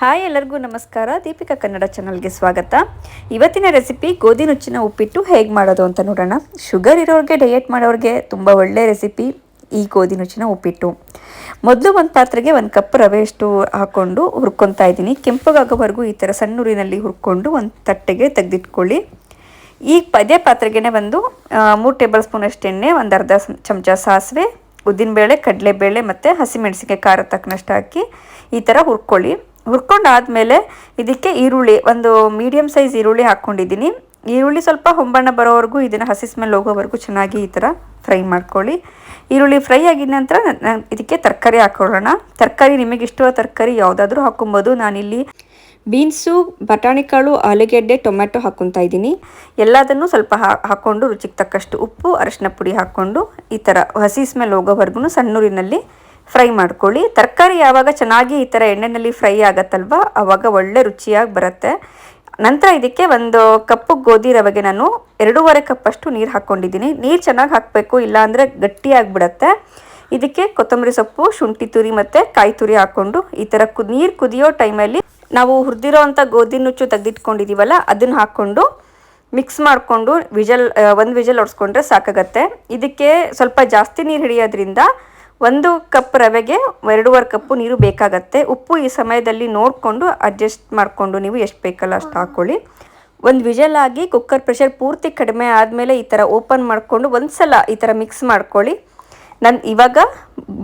Hi ಎಲ್ಲರಿಗೂ ನಮಸ್ಕಾರ. ದೀಪಿಕಾ ಕನ್ನಡ ಚಾನಲ್ಗೆ ಸ್ವಾಗತ. ಇವತ್ತಿನ ರೆಸಿಪಿ ಗೋಧಿ ನುಚ್ಚಿನ ಉಪ್ಪಿಟ್ಟು ಹೇಗೆ ಮಾಡೋದು ಅಂತ ನೋಡೋಣ. ಶುಗರ್ ಇರೋರಿಗೆ ಡಯೆಟ್ ಮಾಡೋರಿಗೆ ತುಂಬ ಒಳ್ಳೆ ರೆಸಿಪಿ ಈ ಗೋಧಿ ನುಚ್ಚಿನ ಉಪ್ಪಿಟ್ಟು. ಮೊದಲು ಒಂದು ಪಾತ್ರೆಗೆ ಒಂದು ಕಪ್ ರವೆಯಷ್ಟು ಹಾಕ್ಕೊಂಡು ಹುರ್ಕೊತಾ ಇದ್ದೀನಿ. ಕೆಂಪಗಾಗೋವರೆಗೂ ಈ ಥರ ಸಣ್ಣೂರಿನಲ್ಲಿ ಹುರ್ಕೊಂಡು ಒಂದು ತಟ್ಟೆಗೆ ತೆಗೆದಿಟ್ಕೊಳ್ಳಿ. ಈಗ ಪದೇ ಪಾತ್ರೆಗೆ ಒಂದು ಮೂರು ಟೇಬಲ್ ಸ್ಪೂನ್ ಅಷ್ಟು ಎಣ್ಣೆ, ಒಂದು ಅರ್ಧ ಚಮಚ ಸಾಸಿವೆ, ಉದ್ದಿನಬೇಳೆ, ಕಡಲೆಬೇಳೆ ಮತ್ತು ಹಸಿಮೆಣಸಿಗೆ ಖಾರ ತಕ್ಕನಷ್ಟು ಹಾಕಿ ಈ ಥರ ಹುರ್ಕೊಳ್ಳಿ. ಹುರ್ಕೊಂಡಾದಮೇಲೆ ಇದಕ್ಕೆ ಈರುಳ್ಳಿ, ಒಂದು ಮೀಡಿಯಮ್ ಸೈಜ್ ಈರುಳ್ಳಿ ಹಾಕ್ಕೊಂಡಿದ್ದೀನಿ. ಈರುಳ್ಳಿ ಸ್ವಲ್ಪ ಹೊಂಬಣ್ಣ ಬರೋವರೆಗೂ ಇದನ್ನು ಹಸಿ ಸ್ಮೆಲ್ ಹೋಗೋವರೆಗೂ ಚೆನ್ನಾಗಿ ಈ ಥರ ಫ್ರೈ ಮಾಡ್ಕೊಳ್ಳಿ. ಈರುಳ್ಳಿ ಫ್ರೈ ಆಗಿದ ನಂತರ ಇದಕ್ಕೆ ತರಕಾರಿ ಹಾಕೊಳ್ಳೋಣ ತರಕಾರಿ ನಿಮಗೆ ಇಷ್ಟವಾದ ತರಕಾರಿ ಯಾವುದಾದ್ರೂ ಹಾಕೊಬೋದು ನಾನಿಲ್ಲಿ ಬೀನ್ಸು, ಬಟಾಣಿ ಕಾಳು, ಆಲೂಗೆಡ್ಡೆ ಟೊಮೆಟೊ ಹಾಕೊತಾ ಇದ್ದೀನಿ. ಎಲ್ಲದನ್ನು ಸ್ವಲ್ಪ ಹಾಕ್ಕೊಂಡು ರುಚಿಗೆ ತಕ್ಕಷ್ಟು ಉಪ್ಪು, ಅರಶಿನ ಪುಡಿ ಹಾಕ್ಕೊಂಡು ಈ ಥರ ಹಸಿ ಸ್ಮೆಲ್ ಹೋಗೋವರೆಗೂ ಸಣ್ಣೂರಿನಲ್ಲಿ ಫ್ರೈ ಮಾಡ್ಕೊಳ್ಳಿ. ತರಕಾರಿ ಯಾವಾಗ ಚೆನ್ನಾಗಿ ಈ ಥರ ಎಣ್ಣೆಯಲ್ಲಿ ಫ್ರೈ ಆಗತ್ತಲ್ವ? ಆವಾಗ ಒಳ್ಳೆ ರುಚಿಯಾಗಿ ಬರುತ್ತೆ. ನಂತರ ಇದಕ್ಕೆ ಒಂದು ಕಪ್ಪು ಗೋಧಿ ರವೆಗೆ ನಾನು ಎರಡೂವರೆ ಕಪ್ಪಷ್ಟು ನೀರು ಹಾಕ್ಕೊಂಡಿದ್ದೀನಿ. ನೀರು ಚೆನ್ನಾಗಿ ಹಾಕಬೇಕು, ಇಲ್ಲಾಂದರೆ ಗಟ್ಟಿಯಾಗಿಬಿಡತ್ತೆ ಇದಕ್ಕೆ ಕೊತ್ತಂಬರಿ ಸೊಪ್ಪು, ಶುಂಠಿ ತುರಿ ಮತ್ತು ಕಾಯಿ ತುರಿ ಹಾಕ್ಕೊಂಡು ಈ ಥರ ಕು, ನೀರು ಕುದಿಯೋ ಟೈಮಲ್ಲಿ ನಾವು ಹುರಿದಿರೋ ಅಂಥ ಗೋಧಿ ನುಚ್ಚು ತೆಗೆದಿಟ್ಕೊಂಡಿದ್ದೀವಲ್ಲ ಅದನ್ನು ಹಾಕ್ಕೊಂಡು ಮಿಕ್ಸ್ ಮಾಡಿಕೊಂಡು ವಿಜಲ್ ಒಂದು ವಿಜಲ್ ಹೊಡೆಸ್ಕೊಂಡ್ರೆ ಸಾಕಾಗತ್ತೆ. ಇದಕ್ಕೆ ಸ್ವಲ್ಪ ಜಾಸ್ತಿ ನೀರು ಹಿಡಿಯೋದ್ರಿಂದ ಒಂದು ಕಪ್ ರವೆಗೆ ಎರಡೂವರೆ ಕಪ್ಪು ನೀರು ಬೇಕಾಗತ್ತೆ. ಉಪ್ಪು ಈ ಸಮಯದಲ್ಲಿ ನೋಡಿಕೊಂಡು ಅಡ್ಜಸ್ಟ್ ಮಾಡಿಕೊಂಡು ನೀವು ಎಷ್ಟು ಬೇಕಲ್ಲ ಅಷ್ಟು ಹಾಕ್ಕೊಳ್ಳಿ ಒಂದು ವಿಜಲ್ ಆಗಿ ಕುಕ್ಕರ್ ಪ್ರೆಷರ್ ಪೂರ್ತಿ ಕಡಿಮೆ ಆದಮೇಲೆ ಈ ಥರ ಓಪನ್ ಮಾಡಿಕೊಂಡು ಒಂದು ಸಲ ಈ ಥರ ಮಿಕ್ಸ್ ಮಾಡ್ಕೊಳ್ಳಿ. ನಾನು ಇವಾಗ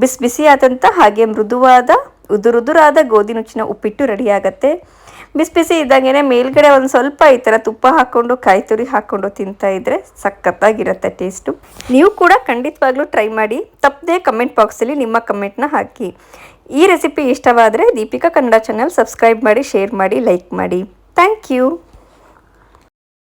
ಬಿಸಿ ಬಿಸಿ ಆದಂಥ ಹಾಗೆ ಮೃದುವಾದ ಉದುರುದುರಾದ ಗೋಧಿ ನುಚ್ಚಿನ ಉಪ್ಪಿಟ್ಟು ರೆಡಿ ಆಗುತ್ತೆ ಬಿಸಿ ಬಿಸಿ ಇದ್ದಾಗೇನೆ ಮೇಲ್ಗಡೆ ಒಂದು ಸ್ವಲ್ಪ ಈ ಥರ ತುಪ್ಪ ಹಾಕ್ಕೊಂಡು ಕಾಯಿ ತುರಿ ಹಾಕ್ಕೊಂಡು ತಿಂತಾ ಇದ್ರೆ ಸಖತ್ತಾಗಿರುತ್ತೆ ಟೇಸ್ಟು. ನೀವು ಕೂಡ ಖಂಡಿತವಾಗ್ಲೂ ಟ್ರೈ ಮಾಡಿ. ತಪ್ಪದೆ ಕಮೆಂಟ್ ಬಾಕ್ಸಲ್ಲಿ ನಿಮ್ಮ ಕಮೆಂಟ್ನ ಹಾಕಿ. ಈ ರೆಸಿಪಿ ಇಷ್ಟವಾದರೆ ದೀಪಿಕಾ ಕನ್ನಡ ಚಾನಲ್ ಸಬ್ಸ್ಕ್ರೈಬ್ ಮಾಡಿ, ಶೇರ್ ಮಾಡಿ, ಲೈಕ್ ಮಾಡಿ. Thank you.